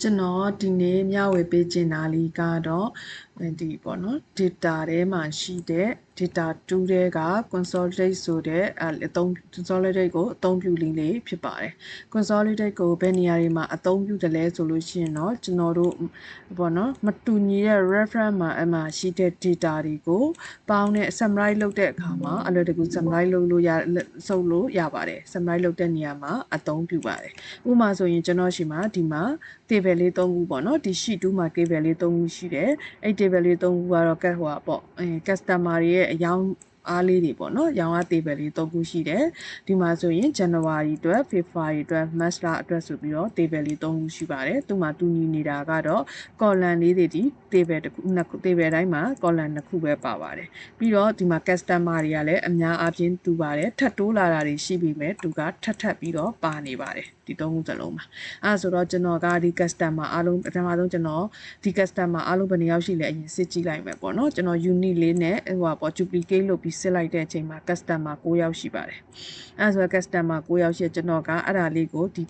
ကျွန်တော်ဒီနေ့မျှဝေပေးချင်တာလေးကတော့ ဒီပေါ့နော် data ထဲမှာရှိတဲ့ data 2တဲ့က consolidate ဆိုတဲ့အသုံး consolidate ကိုအသုံးပြုလေးလေးဖြစ်ပါတယ် consolidate ကိုဘယ်နေရာတွေမှာအသုံးပြုတယ်လဲဆိုလို့ရှိရင်တော့ကျွန်တော်တို့ပေါ့နော်မတူညီတဲ့ reference မှာအမှရှိတဲ့ data တွေကိုပေါင်းတဲ့ summarize လုပ်တဲ့အခါမှာအလွယ်တကူ summarize လုပ်လို့ရစုပ်လို့ရပါတယ် summarize လုပ်တဲ့နေရာမှာအသုံးပြုပါတယ်ဥပမာဆိုရင်ကျွန်တော်ရှိမှာဒီမှာ table လေး၃ခုပေါ့နော်ဒီ sheet 2မှာ table လေး၃ခုရှိတယ်အဲ့ table လေး၃ခုကတော့ ကတ်ဟိုပေါ့အဲ customer တွေရဲ့အယောင် အားလေးတွေပေါ့နော်ရောင်အား table လေး၃ခုရှိတယ်ဒီမှာဆိုရင် January အတွက် February အတွက် March လအတွက်ဆိုပြီးတော့ table လေး၃ခုရှိပါတယ်သူမှာတူညီနေတာကတော့ column လေးတွေဒီ table တစ်ခုနှစ်ခု table တိုင်းမှာ column နှစ်ခုပဲပါပါတယ်ပြီးတော့ဒီမှာ customer တွေကလည်းအများအားဖြင့်တူပါတယ်ထပ်တိုးလာတာတွေရှိပြီမဲ့သူကထပ်ထပ်ပြီးတော့ပါနေပါတယ်ဒီသုံးခုစလုံးမှာအဲဆိုတော့ကျွန်တော်ကဒီ customer အားလုံးပထမဆုံးကျွန်တော်ဒီ customer အားလုံးဘယ်နှယောက်ရှိလဲအရင်စစ်ကြည့်လိုက်မယ်ပေါ့နော်ကျွန်တော် unit လေးနဲ့ဟိုပါပေါ့ duplicate လုပ်ပြီးစစ်လိုက်တဲ့အချိန်မှာ customer 9ယောက်ရှိပါတယ်အဲဆိုတော့ customer 9ယောက်ရှိကျွန်တော်ကအဲ့ဒါလေးကိုဒီ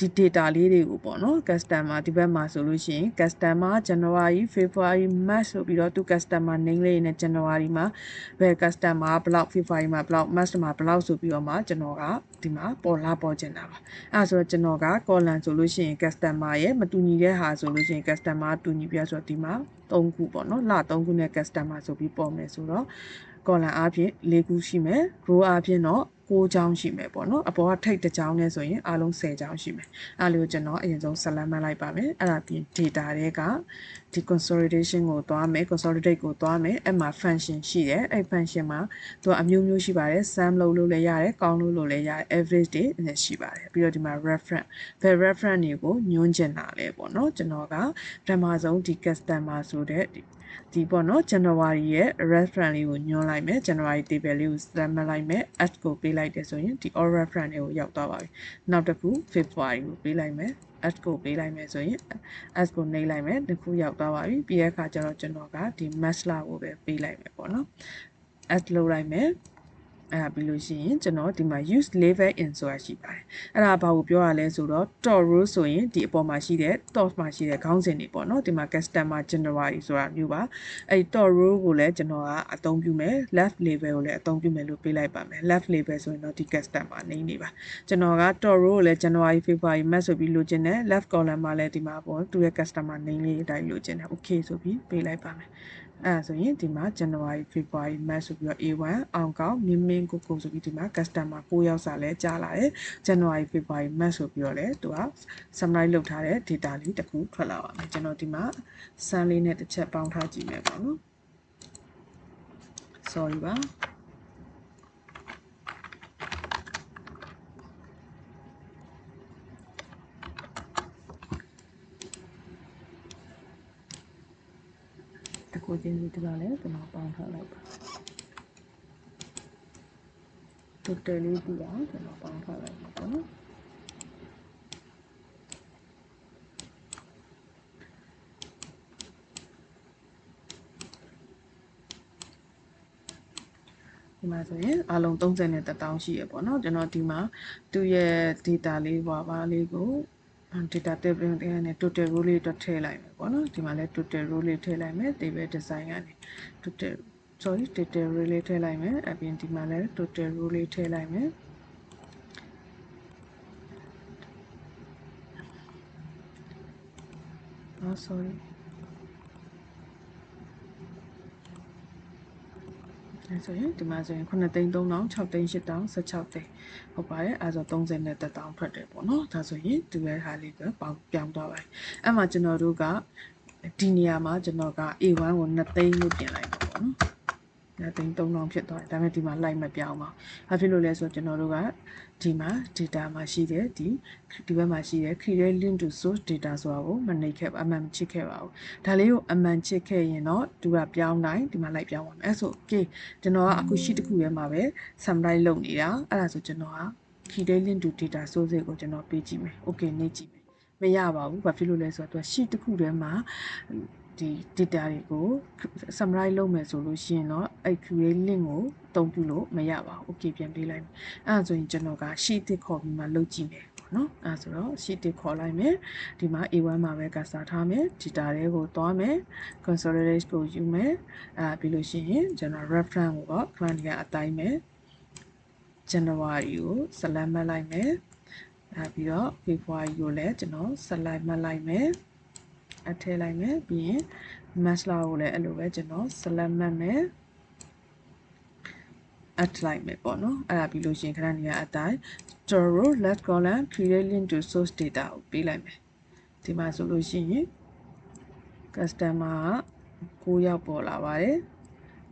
ဒီ data လေးတွေကိုပေါ့နော် customer ဒီဘက်မှာဆိုလို့ရှိရင် customer January February March ဆိုပြီးတော့သူ customer name လေးနဲ့ January မှာဘယ် customer ဘလောက် February မှာဘလောက် March မှာဘလောက်ဆိုပြီးတော့မှကျွန်တော်ကဒီမှာပေါ်လာပေါ်ကျင်တာပါအဲဆိုတော့ကျွန်တော်က column ဆိုလို့ရှိရင် customer ရဲ့မတူညီတဲ့ဟာဆိုလို့ရှိရင် customer တူညီပြဆိုတော့ဒီမှာ3ခုပေါ့နော်လ3ခုနဲ့ customer ဆိုပြီးပေါ်မယ်ဆိုတော့ column အားဖြင့်၄ခုရှိမယ် row အားဖြင့်တော့ 6ချောင်းရှိမယ်ပေါ့နော်အပေါ်ကထိတ်တစ်ချောင်းနဲ့ဆိုရင်အားလုံး10ချောင်းရှိမယ်အဲ့လိုကျွန်တော်အရင်ဆုံးဆက်လက်မှတ်လိုက်ပါမယ်အဲ့ဒါပြီး data တွေကဒီ consolidation ကိုသွားမယ် consolidate ကိုသွားမယ်အဲ့မှာ function ရှိတယ်အဲ့ function မှာသူကအမျိုးမျိုးရှိပါတယ် sum လုပ်လို့လည်းရတယ် count လုပ်လို့လည်းရတယ် average တွေလည်းရှိပါတယ်ပြီးတော့ဒီမှာ reference ဘယ် reference တွေကိုညွှန်းချင်တာလဲပေါ့နော်ကျွန်တော်ကပထမဆုံးဒီ customer ဆိုတဲ့ဒီပေါ့နော် January ရဲ့ reference လေးကိုညွှန်းလိုက်မယ် January table လေးကိုစမ်းမလိုက်မယ် at ကိုပေးလိုက်တယ်ဆိုရင်ဒီ all reference တွေကိုရောက်သွားပါပြီနောက်တစ်ခု February ကိုပေးလိုက်မယ် at ကိုပေးလိုက်မယ်ဆိုရင် at ကိုနှိပ်လိုက်မယ်တစ်ခုရောက်သွားပါပြီပြီးတဲ့အခါကျတော့ကျွန်တော်ကဒီ match လာကိုပဲပေးလိုက်မယ်ပေါ့နော် at လုပ်လိုက်မယ် အဲ့ဒါပြီးလို့ရှိရင်ကျွန်တော်ဒီမှာ use level in ဆိုတာရှိပါတယ်အဲ့ဒါဘာကိုပြောရလဲဆိုတော့ top row ဆိုရင်ဒီအပေါ်မှာရှိတဲ့ top မှာရှိတဲ့ခေါင်းစဉ်တွေပေါ့နော်ဒီမှာ customer January ဆိုတာမျိုးပါအဲ့ဒီ top row ကိုလည်းကျွန်တော်ကအသုံးပြုမယ် left label ကိုလည်းအသုံးပြုမယ်လို့ပေးလိုက်ပါမယ် left label ဆိုရင်တော့ဒီ customer name တွေပါကျွန်တော်က top row ကိုလည်း January February March ဆိုပြီးလိုချင်တယ် left column မှာလည်းဒီမှာပေါ့သူရဲ့ customer name လေးအတိုင်းလိုချင်တယ် okay ဆိုပြီးပေးလိုက်ပါမယ် အဲဆိုရင်ဒီမှာ January February March ဆိုပြီးတော့ A1 အောင်ကောင်းမင်းမင်းကိုကိုဆိုပြီးဒီမှာ customer 9ယောက်စာလဲကြားလာတယ် January February March ဆိုပြီးတော့လဲသူက summarize လုပ်ထားတဲ့ data လေးတစ်ခုထွက်လာပါမယ်ကျွန်တော်ဒီမှာစမ်းလေးနဲ့တစ်ချက်ပေါင်းထားကြည့်မယ်ပေါ့နော် sorry ပါ တကူချင်းစီတကလည်းကျွန်တော်ပေါင်းထားလိုက်ပါ total လေးပြီးအောင်ကျွန်တော်ပေါင်းထားလိုက်ပါပေါ့နော်ဒီမှာဆိုရင်အလုံး30နဲ့1000ရှိရပေါ့နော်ကျွန်တော်ဒီမှာသူ့ရဲ့ data လေးပါပါလေးကို data table နဲ့ total row လေးအတွက်ထည့်လိုက်မယ်ပေါ့နော်ဒီမှာလည်း total row လေးထည့်လိုက်မယ် table design ကနေ total sorry total row လေးထည့်လိုက်မယ်အပြင်ဒီမှာလည်း total row လေးထည့်လိုက်မယ်အော် sorry အဲဆိုရင်ဒီမှာဆိုရင်9သိန်း3000 6သိန်း8000 16သိန်းဟုတ်ပါတယ်အဲဆို30နဲ့1000ထွက်တယ်ပေါ့နော်ဒါဆိုရင်ဒီရဲ့ဟာလေးကပေါင်းပြောင်းသွားပါတယ်အဲ့မှာကျွန်တော်တို့ကဒီနေရာမှာကျွန်တော်က A1 ကို2သိန်းလို့ပြင်လိုက်ပါပေါ့နော် ဒါသိန်း3000ဖြစ်သွားတယ်ဒါပေမဲ့ဒီမှာ light မပြောင်းပါဘာဖြစ်လို့လဲဆိုတော့ကျွန်တော်တို့ကဒီမှာ data မှာရှိတဲ့ဒီဒီဘက်မှာရှိတဲ့ create link to source data ဆိုတာကိုမနှိပ်ခဲ့ပါအမှန်ချစ်ခဲ့ပါဘူးဒါလေးကိုအမှန်ချစ်ခဲ့ရင်တော့သူကပြောင်းတိုင်းဒီမှာ light ပြောင်းပါမယ်အဲဆို okay ကျွန်တော်ကအခု sheet တစ်ခုထဲမှာပဲ summarize လုပ်နေတာအဲ့ဒါဆိုကျွန်တော်က create link to data source ကိုကျွန်တော်ပေးကြည့်မယ် okay နေကြည့်မယ်မရပါဘူးဘာဖြစ်လို့လဲဆိုတော့သူက sheet တစ်ခုထဲမှာ ဒီ data တွေကို summarize လုပ်မယ်ဆိုလို့ရှိရင်တော့အဲ့ create link ကိုအသုံးပြုလို့မရပါဘူး okay ပြန်ပေးလိုက်မယ်အဲ့ဒါဆိုရင်ကျွန်တော်က sheet တစ်ခေါ်ပြီးမှလုပ်ကြည့်မယ်ပေါ့နော်အဲဆိုတော့ sheet တစ်ခေါ်လိုက်မယ်ဒီမှာ A1 မှာပဲကစားထားမယ် data တွေကိုသွားမယ် consolidate ကိုယူမယ်အဲပြီးလို့ရှိရင်ကျွန်တော် reference ကိုတော့ client ကအတိုင်းမယ် January ကို select မှတ်လိုက်မယ်အဲပြီးတော့ February ကိုလည်းကျွန်တော် select မှတ်လိုက်မယ် အထည့်လိုက်မယ်ပြီးရင် March လကိုလည်းအဲ့လိုပဲကျွန်တော် select မှတ်မယ် add လိုက်မယ်ပေါ့နော်အဲ့ဒါပြီးလို့ရှိရင်ခဏနေရအတိုင်း store left column create link to source data ကိုပေးလိုက်မယ်ဒီမှာဆိုလို့ရှိရင် customer က9ယောက်ပေါ်လာပါတယ်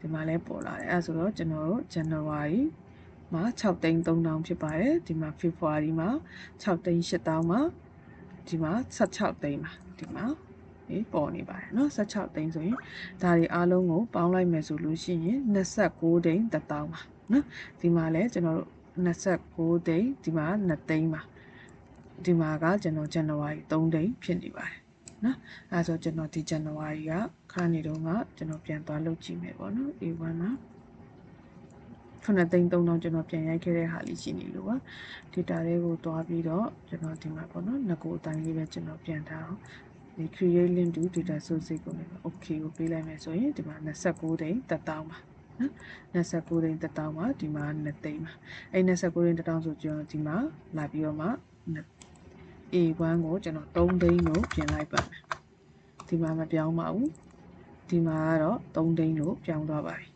ဒီမှာလည်းပေါ်လာတယ်အဲဆိုတော့ကျွန်တော်တို့ January မှာ6သိန်း3000ဖြစ်ပါတယ်ဒီမှာ February မှာ6သိန်း8000မှာဒီမှာ16သိန်းမှာဒီမှာေး ပေါ်နေပါတယ်เนาะ16သိန်းဆိုရင်ဒါတွေအားလုံးကိုပေါင်းလိုက်မယ်ဆိုလို့ရှိရင်26သိန်း1000ပါเนาะဒီမှာလဲကျွန်တော်တို့26သိန်းဒီမှာ2သိန်းပါဒီမှာကကျွန်တော်ဇန်နဝါရီ3သိန်းဖြစ်နေပါတယ်နော်အဲဆိုကျွန်တော်ဒီဇန်နဝါရီကခါနေတော့ကကျွန်တော်ပြန်သွားလုပ်ကြည့်မယ်ပေါ့နော် A1 မှာခုနှစ်သိန်း3000ကျွန်တော်ပြန်ရိုက်ခဲ့တဲ့ဟာလေးရှိနေလို့ပါ data တွေကိုတွားပြီးတော့ကျွန်တော်ဒီမှာပေါ့နော်ငကိုအတိုင်းလေးပဲကျွန်တော်ပြန်ထားအောင် ဒီ create link to data source ကိုလည်း okay ကိုပေးလိုက်မယ်ဆိုရင်ဒီမှာ29သိန်း1000ပါနော်29သိန်း1000ပါဒီမှာ2သိန်းပါအဲ့29သိန်း1000ဆိုကျွန်တော်ဒီမှာလာပြီးတော့မှ A1 ကိုကျွန်တော်3သိန်းလို့ပြင်လိုက်ပါမယ်ဒီမှာမပြောင်းပါဘူးဒီမှာကတော့3သိန်းလို့ပြောင်းသွားပါပြီ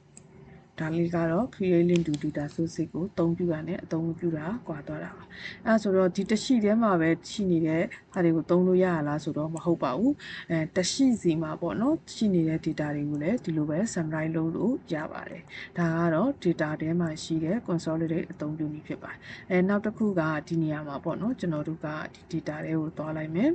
ဒါလေးကတော့ create link to data source ကိုအသုံးပြုတာနဲ့အသုံးမပြုတာကွာသွားတာပါအဲဆိုတော့ဒီတရှိထဲမှာပဲရှိနေတဲ့ဟာတွေကိုသုံးလို့ရရလားဆိုတော့မဟုတ်ပါဘူးအဲတရှိစီမှာပေါ့နော်ရှိနေတဲ့ data တွေကိုလည်းဒီလိုပဲ summarize လုပ်လို့ရပါတယ်ဒါကတော့ data ထဲမှာရှိတဲ့ consolidate အသုံးပြုနည်းဖြစ်ပါတယ်အဲနောက်တစ်ခုကဒီနေရာမှာပေါ့နော်ကျွန်တော်တို့ကဒီ data တွေကိုသွားလိုက်မယ်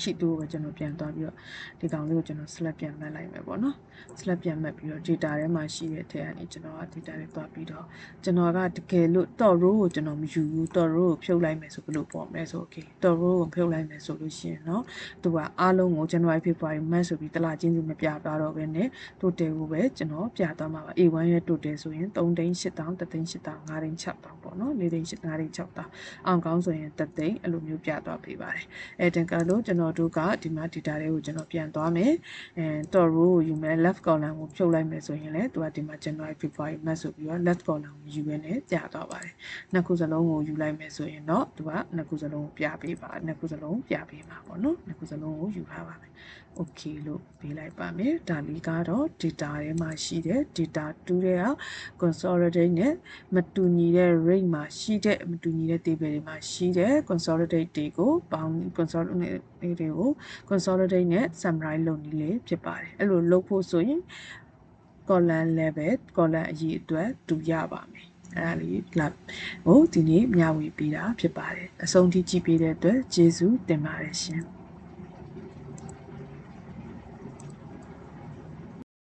ရှိတူကိုကျွန်တော်ပြန်သွားပြီးတော့ဒီကောင်လေးကိုကျွန်တော် select ပြန်မှတ်လိုက်မယ်ပေါ့နော် select ပြန်မှတ်ပြီးတော့ data ထဲမှာရှိတဲ့ထဲကနေကျွန်တော်က data တွေသွားပြီးတော့ကျွန်တော်ကတကယ်လို့ dot row ကိုကျွန်တော်မယူဘူး dot row ကိုဖြုတ်လိုက်မယ်ဆိုဘယ်လိုပေါ်မလဲဆို okay dot row ကိုဖြုတ်လိုက်မယ်ဆိုလို့ရှိရင်เนาะသူကအားလုံးကို January February March ဆိုပြီးတလားချင်းစီမပြပြတော့ဘဲနဲ့ total ကိုပဲကျွန်တော်ပြသွားမှာပါ A1 ရဲ့ total ဆိုရင်3သိန်း8000 3သိန်း8000 5သိန်း6000ပေါ့နော်4သိန်း8 5သိန်း6000အောင်ကောင်းဆိုရင်3သိန်းအဲ့လိုမျိုးပြသွားပေးပါတယ်အဲတကယ်လို့ကျွန်တော် ော်တို့ကဒီမှာ data တွေကိုကျွန်တော်ပြန်သွားမယ်အဲ dot row ကိုယူမယ် left column ကိုဖြုတ်လိုက်မယ်ဆိုရင်လည်းသူကဒီမှာ January February March ဆိုပြီးတော့ left column ကိုယူရင်းနဲ့ပြသွားပါတယ်နှစ်ခုစလုံးကိုယူလိုက်မယ်ဆိုရင်တော့သူကနှစ်ခုစလုံးကိုပြပေးပါနှစ်ခုစလုံးပြပေးမှာပေါ့နော်နှစ်ခုစလုံးကိုယူထားပါမယ် okay လို့ပေးလိုက်ပါမယ်ဒါလေးကတော့ data ထဲမှာရှိတဲ့ data တူတဲ့က consolidate နဲ့မတူညီတဲ့ rate မှာရှိတဲ့မတူညီတဲ့ table တွေမှာရှိတဲ့ consolidate တွေကိုပေါင်း consolidate တွေကို consolidate နဲ့ summarize လုပ်နည်းလေးဖြစ်ပါတယ်အဲ့လိုလုပ်ဖို့ဆိုရင် column level column အရေးအတွက်တူရပါမယ်အဲ့ဒါလေးလာဟိုဒီနေ့မျှဝေပေးတာဖြစ်ပါတယ်အဆုံးထိကြည့်ပေးတဲ့အတွက်ကျေးဇူးတင်ပါတယ်ရှင်